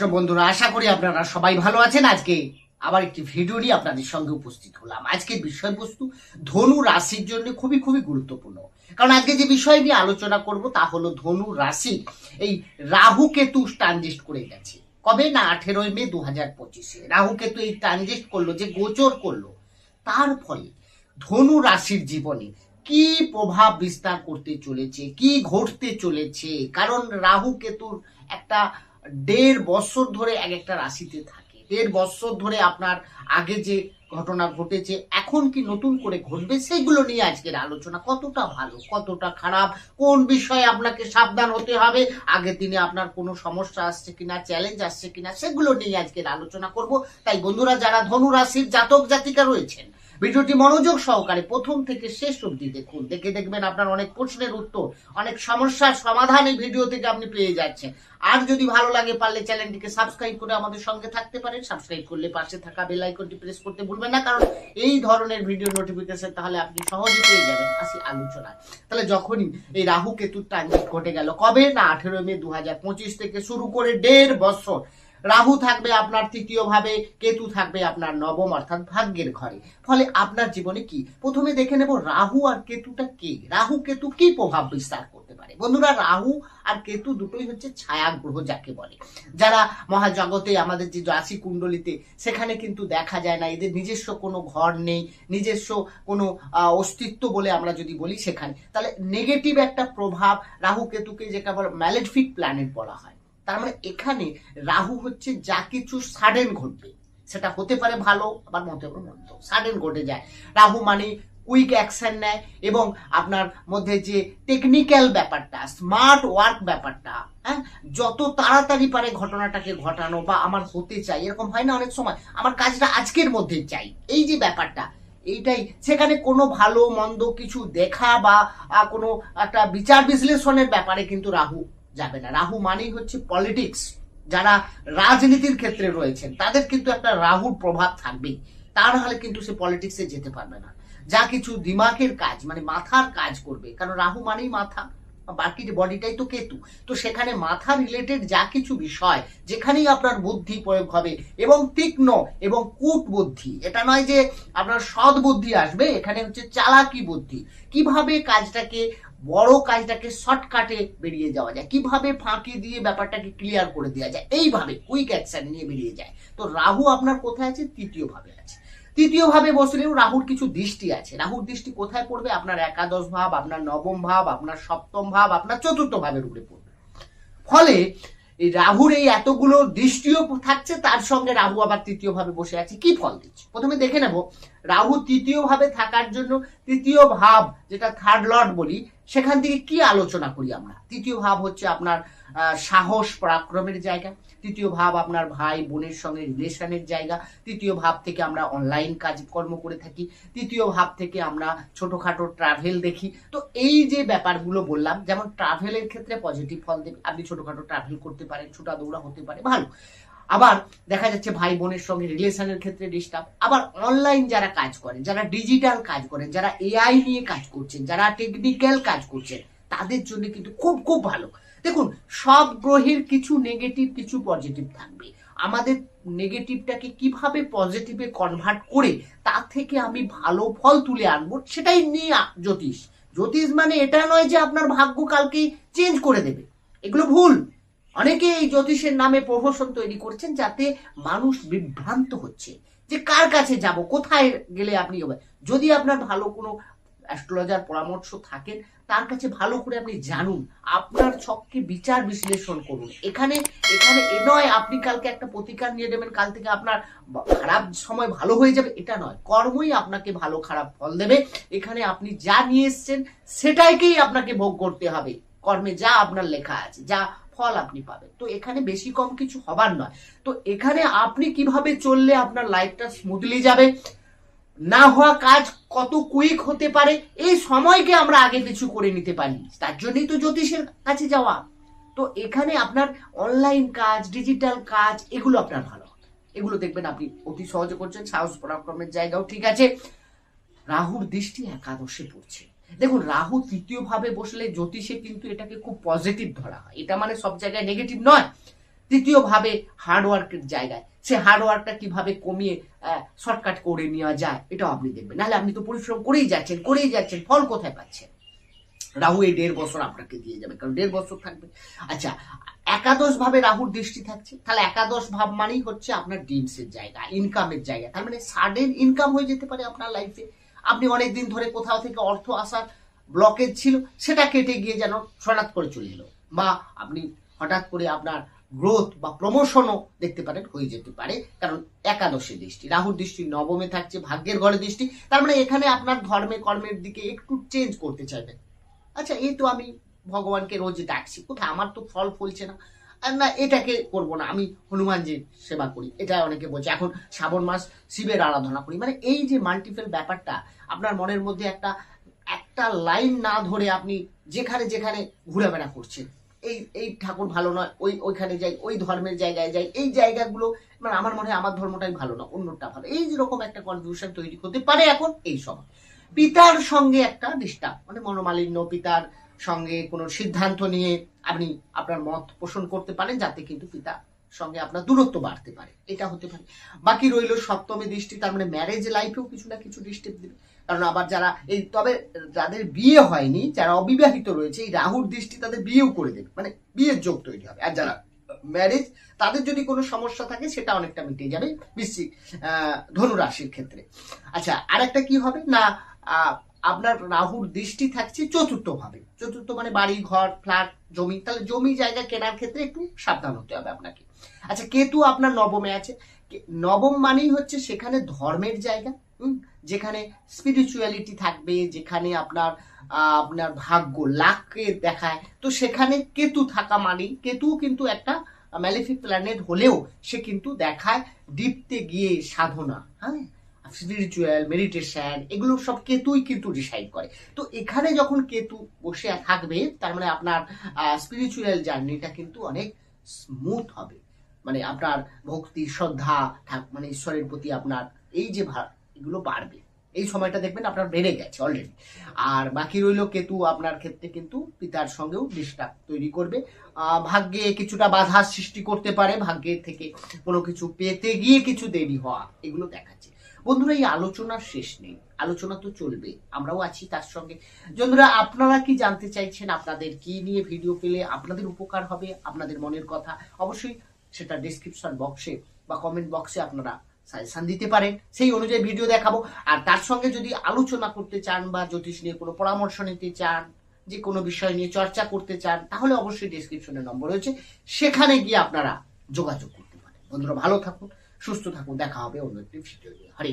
কৃষ্ণ বন্ধুরা, আশা করি আপনারা সবাই ভালো আছেন। আজকে আবার একটি ভিডিও নিয়ে আপনাদের সঙ্গে উপস্থিত হলাম। আজকের বিষয়বস্তু ধনু রাশির জন্য খুবই খুবই গুরুত্বপূর্ণ। কারণ আজকে যে বিষয় নিয়ে আলোচনা করব তা হলো ধনু রাশি এই রাহু কেতু ট্রানজিস্ট করে গেছে। কবে? না আঠেরোই মে দু হাজার পঁচিশে। রাহু কেতু এই ট্রানজিস্ট করল, যে গোচর করল। তার ফলে ধনু রাশির জীবনে কি প্রভাব বিস্তার করতে চলেছে, কি ঘটতে চলেছে? কারণ রাহু কেতুর একটা দেড় বছর ধরে এক একটা রাশিতে থাকে। দেড় বছর ধরে আপনার আগে যে ঘটনা ঘটেছে, এখন কি নতুন করে ঘটবে, সেগুলো নিয়ে আজকের আলোচনা কতটা ভালো, কতটা খারাপ, কোন বিষয়ে আপনাকে সাবধান হতে হবে, আগের দিনে আপনার কোনো সমস্যা আসছে কিনা চ্যালেঞ্জ আসছে কিনা, সেগুলো নিয়ে আজকের আলোচনা করব। তাই বন্ধুরা, যারা ধনু রাশির জাতক জাতিকা রয়েছেন ভিডিওটি মনোযোগ সহকারে প্রথম থেকে শেষ অবধি দেখুন। দেখে দেখবেন আপনার অনেক প্রশ্নের উত্তর, অনেক সমস্যার সমাধান এই ভিডিও থেকে আপনি পেয়ে যাচ্ছেন। আর যদি ভালো লাগে পারলে চ্যানেলটিকে সাবস্ক্রাইব করে আমাদের সঙ্গে থাকতে পারেন। সাবস্ক্রাইব করলে পাশে থাকা বেল আইকনটি প্রেস করতে ভুলবেন না, কারণ এই ধরনের ভিডিও নোটিফিকেশন তাহলে আপনি সহজে পেয়ে যাবেন। আসি আলোচনায়। তাহলে যখনই এই রাহু কেতুর ট্রানজিট ঘটে গেল, কবে? না আঠেরো মে দু হাজার পঁচিশ থেকে শুরু করে দেড় বছর। রাহু থাকবে আপনার তৃতীয় ভাবে কেতু থাকবে আপনার নবম, অর্থাৎ ভাগ্যের ঘরে। ফলে আপনার জীবনে কি? প্রথমে দেখে নেব রাহু আর কেতুটা কে? রাহু, কেতু কি প্রভাব বিস্তার করতে পারে? বন্ধুরা, রাহু আর কেতু দুটোই হচ্ছে ছায়া গ্রহ যাকে বলে। যারা মহাজগতে, আমাদের যে রাশি কুণ্ডলিতে, সেখানে কিন্তু দেখা যায় না, এদের নিজস্ব কোনো ঘর নেই, নিজস্ব কোনো অস্তিত্ব বলে আমরা যদি বলি সেখানে। তাহলে নেগেটিভ একটা প্রভাব রাহু, কেতুকে যেটা বলে ম্যালেফিক প্ল্যানেট বলা হয়। তার মানে এখানে রাহু হচ্ছে যা কিছু সাডেন ঘটবে। সেটা হতে পারে ভালো, আবার হতে পারে মন্দ। সাডেন ঘটে যায়। রাহু মানে কুইক অ্যাকশন নেয় এবং আপনার মধ্যে যে টেকনিক্যাল ব্যাপারটা স্মার্ট ওয়ার্ক ব্যাপারটা হ্যাঁ? যত তাড়াতাড়ি পারে ঘটনাটাকে ঘটানো বা আমার হতে চাই, এরকম হয় না অনেক সময়। আমার কাজটা আজকের মধ্যে চাই। এই যে ব্যাপারটা, এইটাই। সেখানে কোনো ভালো, মন্দ কিছু দেখা বা কোনো একটা বিচার বিশ্লেষণের ব্যাপারে কিন্তু রাহু যাবে না। রাহু মানেই হচ্ছে পলিটিক্স যারা রাজনীতির ক্ষেত্রে রয়েছেন, তাদের কিন্তু একটা রাহুর প্রভাব থাকবেই। তার হলে কিন্তু সে পলিটিক্সে যেতে পারবে না। যা কিছু দিমাগের কাজ মানে মাথার কাজ করবে। কারণ রাহু মানেই মাথা। বাকি যে বডিটাই তো কেতু। তো সেখানে মাথা রিলেটেড যা কিছু বিষয়, যেখানেই আপনার বুদ্ধি প্রয়োগ হবে, এবং তীক্ষ্ণ এবং কূট বুদ্ধি। এটা নয় যে আপনার সৎ বুদ্ধি আসবে, এখানে হচ্ছে চালাকি বুদ্ধি। কীভাবে কাজটাকে বড় কাজটাকে শর্টকাটে বেরিয়ে যাওয়া যায়। কীভাবে ফাঁকি দিয়ে ব্যাপারটাকে ক্লিয়ার করে দেওয়া যায়? এইভাবে কুইক অ্যাকশন নিয়ে বেরিয়ে যায়। তো রাহু আপনার কোথায় আছে? তৃতীয় ভাবে আছে। তৃতীয় ভাবে বসলেও রাহুর কিছু দৃষ্টি আছে। রাহুর দৃষ্টি কোথায় পড়বে? আপনার একাদশ ভাব, আপনার নবম ভাব, আপনার সপ্তম ভাব, আপনার চতুর্থ ভাবের উপরে পড়বে। ফলে এই রাহুর এই এতগুলো দৃষ্টিও থাকছে, তার সঙ্গে রাহু আবার তৃতীয় ভাবে বসে আছে। কি ফল দিচ্ছে? প্রথমে দেখে নেব, রাহু তৃতীয় ভাবে থাকার জন্য তৃতীয় ভাব, যেটা থার্ড লর্ড বলি, সেখান থেকে কি আলোচনা করি আমরা? তৃতীয় ভাব হচ্ছে আপনার সাহস, পরাক্রমের জায়গা। তৃতীয় ভাব আপনার ভাই বোনের সঙ্গে রিলেশনের জায়গা, তৃতীয় ভাব থেকে আমরা অনলাইন কাজকর্ম করে থাকি, তৃতীয় ভাব থেকে আমরা ছোটখাটো ট্রাভেল দেখি। তো এই যে ব্যাপারগুলো বললাম, যেমন ট্রাভেলের ক্ষেত্রে পজিটিভ ফল দেবে, আপনি ছোটোখাটো ট্রাভেল করতে পারেন, ছোটা দৌড়া হতে পারে, ভালো। আবার দেখা যাচ্ছে ভাই বোনের সঙ্গে রিলেশনের ক্ষেত্রে ডিস্টার্ব আবার অনলাইন যারা কাজ করেন, যারা ডিজিটাল কাজ করেন, যারা এআই নিয়ে কাজ করছেন, যারা টেকনিক্যাল কাজ করছেন, তাদের জন্য কিন্তু খুব খুব ভালো। দেখুন, সব গ্রহের কিছু নেগেটিভ কিছু পজিটিভ থাকবে। আমাদের নেগেটিভটাকে কীভাবে পজিটিভে কনভার্ট করে তার থেকে আমি ভালো ফল তুলে আনব, সেটাই নিয়ে জ্যোতিষ। জ্যোতিষ মানে এটা নয় যে আপনার ভাগ্য কালকেই চেঞ্জ করে দেবে। এগুলো ভুল। অনেকে এই জ্যোতিষের নামে প্রহসন তৈরি করছেন যাতে মানুষ বিভ্রান্ত হচ্ছে। যে কার কাছে যাব? কোথায় গেলে আপনি যদি আপনার ভালো কোনো অ্যাস্ট্রোলজার পরামর্শ থাকেন, তার কাছে ভালো করে আপনি জানুন। আপনার ছককে বিচার বিশ্লেষণ করুন। এখানে এখানে এ নয়, আপনি কালকে একটা প্রতিকার নিয়ে নেবেন, কাল থেকে আপনার খারাপ সময় ভালো হয়ে যাবে, এটা নয়। কর্মই আপনাকে ভালো খারাপ ফল দেবে। এখানে আপনি যা নিয়ে এসছেন সেটাইকেই আপনাকে ভোগ করতে হবে। কর্মে যা আপনার লেখা আছে, যা ফল আপনি পাবেন। তো এখানে বেশি কম কিছু হবার নয়। তো এখানে আপনি কীভাবে চললে আপনার লাইফটা স্মুথলি যাবে না হওয়া কাজ কত কুইক হতে পারে, এই সময়কে আমরা আগে কিছু করে নিতে পারি। তার জন্যই তো জ্যোতিষের কাছে যাওয়া। তো এখানে আপনার অনলাইন কাজ ডিজিটাল কাজ, এগুলো আপনার ভালো এগুলো দেখবেন আপনি অতি সহজে করছেন, সাহস পরাক্রমের জায়গাও ঠিক আছে। রাহুর দৃষ্টি একাদশে পড়ছে। দেখুন, রাহু তৃতীয় ভাবে বসলে জ্যোতিষে কিন্তু এটাকে খুব পজিটিভ ধরা হয়। এটা মানে সব জায়গায় নেগেটিভ নয়। তৃতীয়ভাবে হার্ডওয়ার্কের জায়গায়। সে হার্ডওয়ার্কটা কীভাবে কমিয়ে শর্টকাট করে নেওয়া যায়, এটাও আপনি দেখবেন। নাহলে আপনি তো পরিশ্রম করেই যাচ্ছেন করেই যাচ্ছেন, ফল কোথায় পাচ্ছেন? রাহু এই দেড় বছর আপনাকে দিয়ে যাবে, কারণ দেড় বছর থাকবে। আচ্ছা একাদশ ভাবে রাহুর দৃষ্টি থাকছে, তাহলে একাদশ ভাব মানেই হচ্ছে আপনার ড্রিমসের জায়গা ইনকামের জায়গা। তার মানে সাডেন ইনকাম হয়ে যেতে পারে আপনার লাইফে আপনি অনেক দিন ধরে কোথাও থেকে অর্থ আসার ব্লকেজ ছিল, সেটা কেটে গিয়ে যেন হঠাৎ করে চলে এলো। বা আপনি হঠাৎ করে আপনার গ্রোথ বা প্রমোশনও দেখতে পারেন, হয়ে যেতে পারে। কারণ একাদশী দৃষ্টি, রাহুর দৃষ্টি, নবমে থাকছে, ভাগ্যের ঘরে দৃষ্টি। তার মানে এখানে আপনার ধর্মে, কর্মের দিকে একটু চেঞ্জ করতে চাইবেন। আচ্ছা এই তো আমি ভগবানকে রোজ ডাকছি। কোথায়? আমার তো ফল ফলছে না। না, এটাকে করব না। আমি হনুমানজির সেবা করি। এটা অনেকে বলছে, এখন শ্রাবণ মাস, শিবের আরাধনা করি। মানে এই যে মাল্টিপল ব্যাপারটা, আপনার মনের মধ্যে একটা একটা লাইন না ধরে আপনি যেখানে যেখানে ঘোরাফেরা করছেন এই এই ঠাকুর ভালো নয়, ওই, ওইখানে যাই, ওই ধর্মের জায়গায় যাই, এই জায়গাগুলো মানে আমার মনে হয় আমার ধর্মটাই ভালো না, অন্যটা ভালো। এই যেরকম একটা কনফিউশন তৈরি হতে পারে এখন এই সময় পিতার সঙ্গে একটা ডিস্টার্ব মানে মনোমালিন্য, পিতার সঙ্গে কোনো সিদ্ধান্ত নিয়ে আপনি আপনার মত পোষণ করতে পারেন, যাতে কিন্তু পিতা সঙ্গে আপনার দূরত্ব বাড়তে পারে এটা হতে পারে। বাকি রইল সপ্তমী দৃষ্টি তার মানে ম্যারেজ লাইফেও কিছু না কিছু ডিস্টার্ব দেবে। কারণ আবার যারা এই তবে যাদের বিয়ে হয়নি যারা অবিবাহিত রয়েছে এই রাহুর দৃষ্টি তাদের বিয়েও করে দেবে। মানে বিয়ের যোগ তৈরি হবে। আর যারা ম্যারেজ তাদের যদি কোনো সমস্যা থাকে সেটা অনেকটা মিটে যাবে বৃশ্চিক আহ, ধনু রাশির ক্ষেত্রে। আচ্ছা আর একটা কি হবে? না আপনার রাহুর দৃষ্টি থাকছে চতুর্থ ভাবে চতুর্থ মানে বাড়ি ঘর ফ্ল্যাট জমি। তাহলে জমি জায়গা কেনার ক্ষেত্রে একটু সাবধান হতে হবে আপনাকে। আচ্ছা কেতু আপনার নবমে আছে। নবম মানেই হচ্ছে সেখানে ধর্মের জায়গা যেখানে স্পিরিচুয়ালিটি থাকবে, যেখানে আপনার আপনার ভাগ্য লাককে দেখায়। তো সেখানে কেতু থাকা মানেই কেতু কিন্তু একটা ম্যালিফিক প্ল্যানেট হলেও সে কিন্তু দেখায় ডিপতে গিয়ে সাধনা হ্যাঁ? স্পিরিচুয়াল মেডিটেশন এগুলো সব কেতুই কিন্তু ডিসাইড করে। তো এখানে যখন কেতু বসে থাকবে, তার মানে আপনার স্পিরিচুয়াল জার্নিটা কিন্তু অনেক স্মুথ হবে। মানে আপনার ভক্তি, শ্রদ্ধা মানে ঈশ্বরের প্রতি আপনার এই যে এগুলো বাড়বে। এই সময়টা দেখবেন আপনার বেড়ে গেছে অলরেডি আর বাকি রইল কেতু আপনার ক্ষেত্রে কিন্তু পিতার সঙ্গেও ডিস্টার্ব তৈরি করবে। ভাগ্যে কিছুটা বাধা সৃষ্টি করতে পারে, ভাগ্যের থেকে কোনো কিছু পেতে গিয়ে কিছু দেরি হওয়া, এগুলো দেখাচ্ছে। বন্ধুরা, এই আলোচনার শেষ নেই, আলোচনা তো চলবে, আমরাও আছি তার সঙ্গে। বন্ধুরা, আপনারা কি জানতে চাইছেন, আপনাদের কি নিয়ে ভিডিও পেলে, আপনাদের উপকার হবে, আপনাদের মনের কথা, অবশ্যই সেটা ডিসক্রিপশন বক্সে বা কমেন্ট বক্সে আপনারা সাজেশন দিতে পারেন। সেই অনুযায়ী ভিডিও দেখাবো। আর তার সঙ্গে যদি আলোচনা করতে চান বা জ্যোতিষ নিয়ে কোনো পরামর্শ নিতে চান, যে কোনো বিষয় নিয়ে চর্চা করতে চান, তাহলে অবশ্যই ডিসক্রিপশনে নম্বর রয়েছে। সেখানে গিয়ে আপনারা যোগাযোগ করতে পারেন। বন্ধুরা, ভালো থাকুন, সুস্থ থাকুন। দেখা হবে অন্য একটি ভিডিও নিয়ে। হরে।